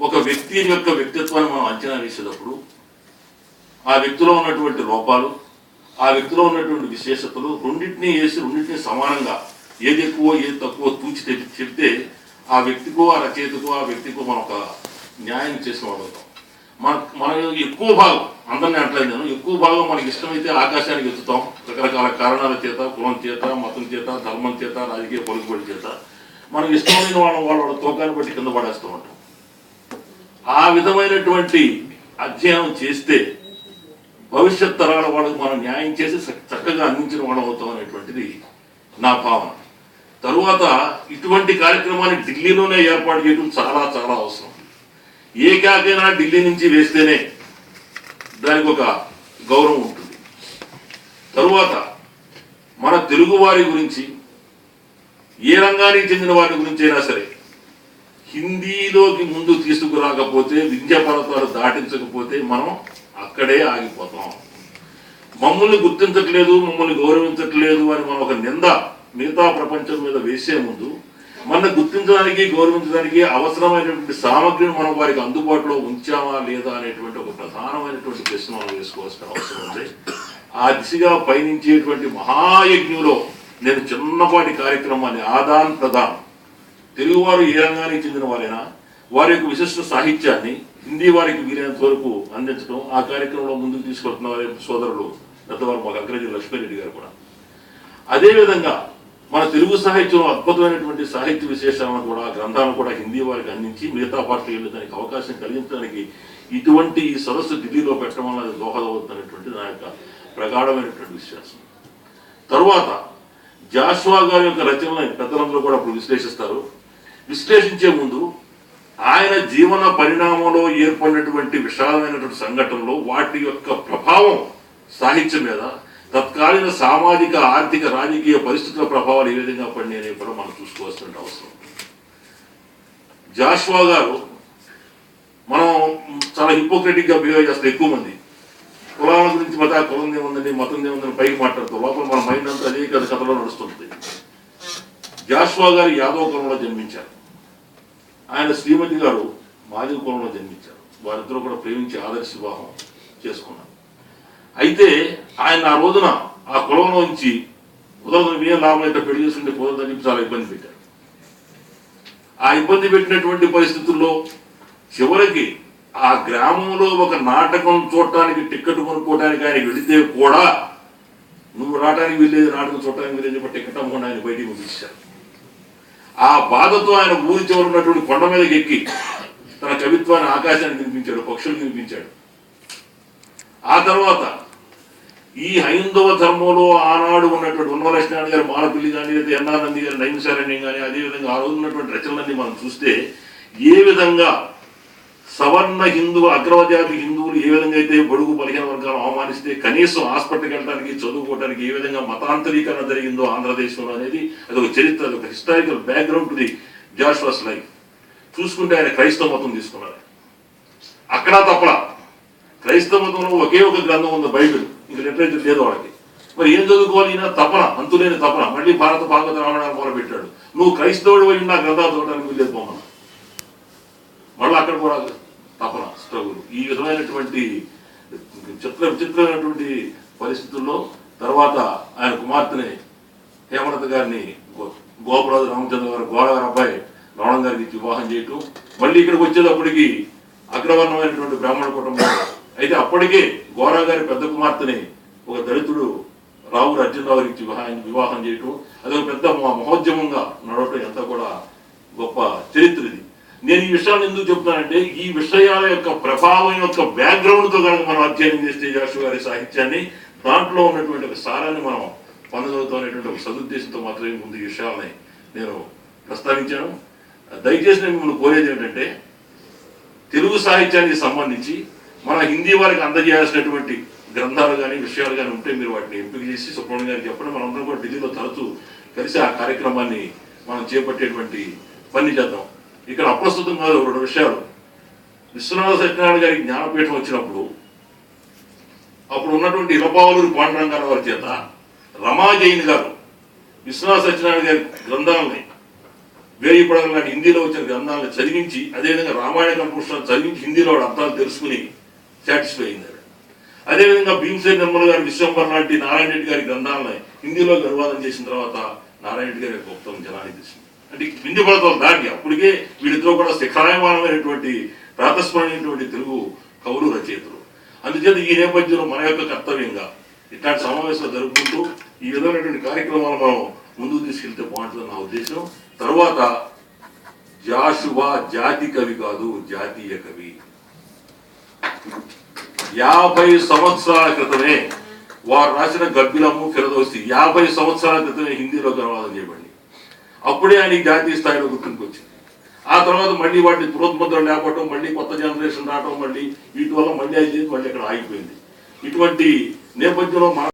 ఒక వ్యక్తి యొక్క వ్యక్తిత్వాన్ని మనం అంచనా వేసేటప్పుడు ఆ వ్యక్తిలో ఉన్నటువంటి లోపాలు ఆ వ్యక్తిలో ఉన్నటువంటి విశేషతలు రెండింటినీ వేసి రెండింటినీ సమానంగా ఏది ఎక్కువ ఏది తక్కువ తూచి చెప్తే ఆ వ్యక్తికో ఆ రచయితకో ఆ వ్యక్తికో మనం ఒక న్యాయం చేసిన వాళ్ళు మన మన ఎక్కువ భాగం అందరినీ అంటలేదు నేను ఎక్కువ భాగం మనకి ఇష్టమైతే ఆకాశానికి ఎత్తుతాం. రకరకాల కారణాల చేత కులం చేత మతం చేత ధర్మం చేత రాజకీయ పలుకుబడి చేత. మనకి ఇష్టమైన వాళ్ళ వాళ్ళ తోకాన్ని బట్టి కింద పడేస్తూ ఉంటాం. ఆ విధమైనటువంటి అధ్యయనం చేస్తే భవిష్యత్ తరాల వాళ్ళకు మనం న్యాయం చేసి చక్కగా అందించిన వాళ్ళం అవుతాం అనేటువంటిది నా భావన. తరువాత ఇటువంటి కార్యక్రమాన్ని ఢిల్లీలోనే ఏర్పాటు చేయడం చాలా చాలా అవసరం. ఏ కాకైనా ఢిల్లీ నుంచి వేస్తేనే దానికి ఒక గౌరవం ఉంటుంది. తరువాత మన తెలుగు వారి గురించి ఏ రంగానికి చెందిన వారి గురించి అయినా సరే హిందీలోకి ముందు తీసుకురాకపోతే విద్యా పర్వతాలు దాటించకపోతే మనం అక్కడే ఆగిపోతాం. మమ్మల్ని గుర్తించట్లేదు మమ్మల్ని గౌరవించట్లేదు అని మనం ఒక నింద మిగతా ప్రపంచం మీద వేసే ముందు మన గుర్తించడానికి గౌరవించడానికి అవసరమైనటువంటి సామగ్రిని మనం వారికి అందుబాటులో ఉంచామా లేదా అనేటువంటి ఒక ప్రధానమైనటువంటి ప్రశ్న మనం వేసుకోవాల్సిన అవసరం ఉంది. ఆ దిశగా పయనించేటువంటి మహాయజ్ఞంలో నేను చిన్నపాటి కార్యక్రమాన్ని ఆదాన్ ప్రదాన్ తెలుగువారు ఏ రంగానికి చెందిన వారైనా వారి యొక్క విశిష్ట సాహిత్యాన్ని హిందీ వారికి వీలైనంత వరకు అందించడం ఆ కార్యక్రమంలో ముందుకు తీసుకెళ్తున్న వారి సోదరులు పెద్దవారు మాకు అగ్రజీ లక్ష్మీరెడ్డి గారు కూడా. అదేవిధంగా మన తెలుగు సాహిత్యంలో అద్భుతమైనటువంటి సాహిత్య విశేషాలను కూడా గ్రంథాలను కూడా హిందీ వారికి అందించి మిగతా పార్టీలు దానికి అవకాశం కలిగించడానికి ఇటువంటి ఈ సదస్సు ఢిల్లీలో పెట్టడం వల్ల అది దోహదవుతున్నటువంటి నా యొక్క ప్రగాఢమైనటువంటి విశ్వాసం. తరువాత జాస్వా గారి యొక్క రచనలను పెద్దలందరూ కూడా ఇప్పుడు విశ్లేషిస్తారు. విశ్లేషించే ముందు ఆయన జీవన పరిణామంలో ఏర్పడినటువంటి విశాలమైనటువంటి సంఘటనలు వాటి యొక్క ప్రభావం సాహిత్యం మీద తత్కాలీన సామాజిక ఆర్థిక రాజకీయ పరిస్థితుల ప్రభావాలు ఏ విధంగా పడినాయని కూడా మనం చూసుకోవాల్సిన అవసరం. జాష్వా గారు మనం చాలా హిపోక్రెటిక్గా బిహేవ్ చేస్తాం ఎక్కువ మంది. కులాల గురించి మత కులం ఏముందండి మతం ఏముందని పైకి మాట్లాడుతూ లోపల మన మైండ్ అంతా అదే కథ కథలో నడుస్తుంది. జాషువా గారు యాదవ కులంలో జన్మించారు. ఆయన శ్రీమతి గారు మాదిగ కులంలో జన్మించారు. వారిద్దరూ కూడా ప్రేమించి ఆదర్శ వివాహం చేసుకున్నారు. అయితే ఆయన ఆ రోజున ఆ కులంలోంచి కుదరదు ఏం లాభం అయితే పెళ్ళి చేసుకుంటే కుదరదని చాలా ఇబ్బంది పెట్టారు. ఆ ఇబ్బంది పెట్టినటువంటి పరిస్థితుల్లో చివరికి ఆ గ్రామంలో ఒక నాటకం చూడటానికి టిక్కెట్ కొనుక్కోవడానికి ఆయన వెళితే కూడా నువ్వు రావడానికి వెళ్ళేది నాటకం చూడటానికి వెళ్ళేది టిక్కెట్ అమ్ముకొని ఆయన బయటికి పంపించారు. ఆ బాధతో ఆయన ఊరి చివర ఉన్నటువంటి కొండ మీదకి ఎక్కి తన కవిత్వాన్ని ఆకాశాన్ని వినిపించాడు పక్షులు వినిపించాడు. ఆ తర్వాత ఈ హైందవ ధర్మంలో ఆనాడు ఉన్నటువంటి ఉన్నలక్ష్మణ్ గారి మాలపిల్లి కానీ లేదా ఎన్నానంది గారి నైమిసారణ్యం కానీ అదేవిధంగా ఆ రోజు ఉన్నటువంటి రచనలన్నీ మనం చూస్తే ఏ విధంగా సవర్ణ హిందువు అగ్రవజాతి హిందువులు ఏ విధంగా అయితే బడుగు బలహీన వర్గాలు అవమానిస్తే కనీసం హాస్పిటల్కి వెళ్ళడానికి చదువుకోవడానికి ఏ విధంగా మతాంతరీకరణ జరిగిందో ఆంధ్రదేశంలో అనేది అది ఒక చరిత్ర అది ఒక historical background to the Jashuva's life చూసుకుంటే ఆయన క్రైస్తవ మతం తీసుకున్నారు అక్కడ తప్పలా క్రైస్తవ మతంలో ఒకే ఒక గ్రంథం ఉంది బైబిల్. ఇంక లిటరేచర్ లేదు వాళ్ళకి. మరి ఏం చదువుకోవాలి ఈయన? తపన. అంతులేని తపన. మళ్ళీ భారత భాగవత రామాయణాలు మొదలుపెట్టాడు నువ్వు క్రైస్తవుడు పోయి నా గ్రంథాలు చూడడానికి వీల్లేదు పోమన్నా మళ్ళీ అక్కడ కూడా తపన స్ట్రగుల్. ఈ విధమైనటువంటి చిత్ర విచిత్రమైనటువంటి పరిస్థితుల్లో తర్వాత ఆయన కుమార్తెని హేమలత గారిని గో- గోపరాజు రామచంద్ర గారు గోడగారి అబ్బాయి రావణ గారికి ఇచ్చి వివాహం చేయటం. మళ్ళీ ఇక్కడికి వచ్చేటప్పటికి అగ్రవర్ణమైనటువంటి బ్రాహ్మణ కుటుంబం. అయితే అప్పటికే గోరా గారి పెద్ద కుమార్తెని ఒక దళితుడు రావు అర్జునరావు గారికి వివాహం వివాహం చేయటం. అదొక పెద్ద మహోద్యమంగా నడవటం ఎంత కూడా గొప్ప చరిత్ర ఇది. నేను ఈ విషయాలు ఎందుకు చెప్తానంటే ఈ విషయాల యొక్క ప్రభావం యొక్క బ్యాక్గ్రౌండ్తో కనుక మనం అధ్యయనం చేస్తే జాషు గారి సాహిత్యాన్ని దాంట్లో ఉన్నటువంటి ఒక సారాన్ని మనం పొందగలుగుతాం అనేటువంటి ఒక సదుద్దేశంతో మాత్రమే ముందు ఈ విషయాలని నేను ప్రస్తావించాను. దయచేసి నేను మిమ్మల్ని కోరేది ఏంటంటే తెలుగు సాహిత్యానికి సంబంధించి మన హిందీ వారికి అందజేయాల్సినటువంటి గ్రంథాలు కానీ విషయాలు కానీ ఉంటే మీరు వాటిని ఎంపిక చేసి సుబ్రహ్మణ్యం గారికి చెప్పండి. మనందరం కూడా ఢిల్లీలో తరచూ కలిసి ఆ కార్యక్రమాన్ని మనం చేపట్టేటువంటి పని చేద్దాం. ఇక్కడ అప్రస్తుతం కాదు రెండు విషయాలు. విశ్వనాథ సత్యనారాయణ గారికి జ్ఞానపీఠం వచ్చినప్పుడు అప్పుడు ఉన్నటువంటి ఇలపావలూరు పాండురంగారావు వారి చేత రమా జైన్ గారు విశ్వనాథ సత్యనారాయణ గారి గ్రంథాలని వేయి పడగల లాంటి హిందీలో వచ్చిన గ్రంథాలను చదివించి అదేవిధంగా రామాయణ కంపోజిషన్ చదివించి హిందీలో అర్థాలు తెలుసుకుని సాటిస్ఫై అయింది అదేవిధంగా భీమసేన్ నిర్మల్ గారి విశ్వంబర్ లాంటి నారాయణ రెడ్డి గారి గ్రంథాలను హిందీలో అనువాదం చేసిన తర్వాత నారాయణ రెడ్డి గారి యొక్క గొప్పతనం జనానికి తెలిసింది. అంటే హిందీ దాటి అప్పటికే వీళ్ళిద్దరూ కూడా శిఖరాయమానమైనటువంటి ప్రాతస్మరణమైనటువంటి తెలుగు కవులు రచయితలు. అందుచేత ఈ నేపథ్యంలో మన యొక్క కర్తవ్యంగా ఇట్లాంటి సమావేశాలు జరుపుకుంటూ ఈ విధమైనటువంటి కార్యక్రమాలు మనం ముందుకు తీసుకెళ్తే బాగుంటుంది నా ఉద్దేశం. తర్వాత జాషువా జాతి కవి కాదు జాతీయ కవి. యాభై సంవత్సరాల క్రితమే వారు రాసిన గబ్బిలము ఫిరదోసి యాభై సంవత్సరాల క్రితమే హిందీలో అనువాదం చేయబడింది. అప్పుడే ఆయన జాతీయ స్థాయిలో గుర్తింపు వచ్చింది ఆ తర్వాత మళ్ళీ వాటిని పురోత్ముద్ర లేకపోవడం మళ్ళీ కొత్త జనరేషన్ రావడం మళ్ళీ వీటి వల్ల మళ్ళీ అది మళ్ళీ ఇక్కడ ఆగిపోయింది. ఇటువంటి నేపథ్యంలో